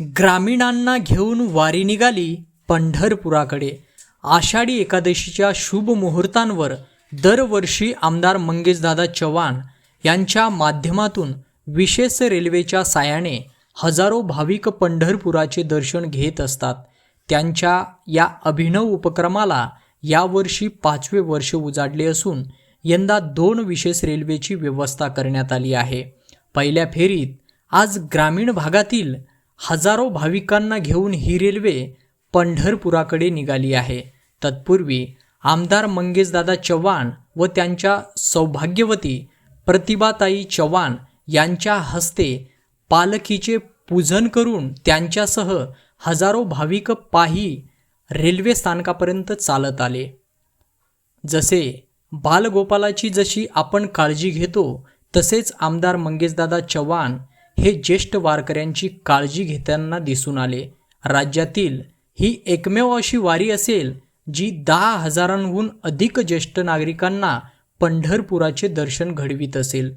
ग्रामीणांना घेऊन वारी निघाली पंढरपुराकडे. आषाढी एकादशीच्या शुभ मुहूर्तांवर दरवर्षी आमदार मंगेशदादा चव्हाण यांच्या माध्यमातून विशेष रेल्वेच्या सायाने हजारो भाविक पंढरपुराचे दर्शन घेत असतात. त्यांच्या या अभिनव उपक्रमाला यावर्षी पाचवे वर्ष उजाडले असून यंदा दोन विशेष रेल्वेची व्यवस्था करण्यात आली आहे. पहिल्या फेरीत आज ग्रामीण भागातील हजारो भाविकांना घेऊन ही रेल्वे पंढरपुराकडे निघाली आहे. तत्पूर्वी आमदार मंगेशदादा चव्हाण व त्यांच्या सौभाग्यवती प्रतिभाताई चव्हाण यांच्या हस्ते पालखीचे पूजन करून त्यांच्यासह हजारो भाविक पायी रेल्वे स्थानकापर्यंत चालत आले. जसे बालगोपालाची जशी आपण काळजी घेतो तसेच आमदार मंगेशदादा चव्हाण हे ज्येष्ठ वारकऱ्यांची काळजी घेताना दिसून आले. राज्यातील ही एकमेव अशी वारी असेल जी दहा हजारांहून अधिक ज्येष्ठ नागरिकांना पंढरपुराचे दर्शन घडवीत असेल.